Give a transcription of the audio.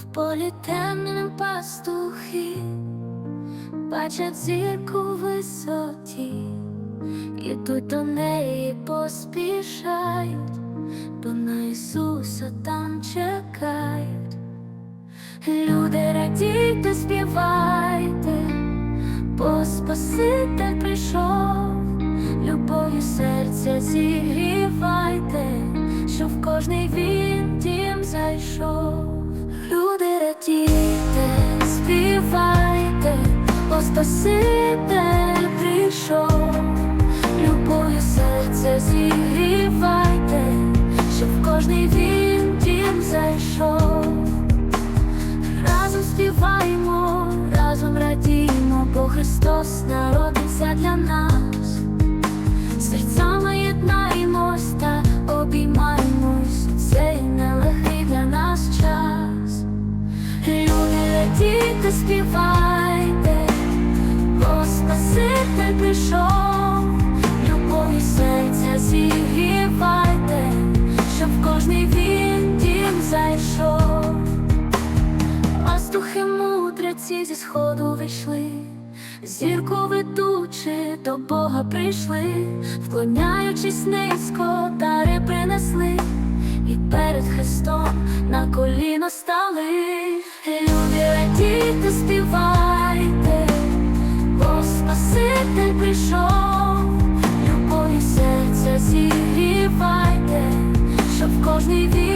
В полі темним пастухи бачать зірку в висоті, ідуть до неї, поспішають, бо на Ісуса там чекають. Люди радійте, співайте, бо Спаситель прийшов, любов'ю серця зігрівайте, що в кожний він бо Спаситель прийшов, любов'ю серця зігрівайте, що в кожний він дім зайшов. Разом співаємо, разом радіємо, бо Христос народився для нас. Серцями єднаємось та обіймаємось, цей нелегкий для нас час. Люди, радійте, співайте, щоб кожний він дім зайшов. Пастухи мудреці зі сходу вийшли, зірку ведучи до Бога прийшли, вклоняючись низько, дари принесли, і перед Христом на коліно стали. Люди, радійте, співайте, бо Спаситель прийшов, любов'ю серця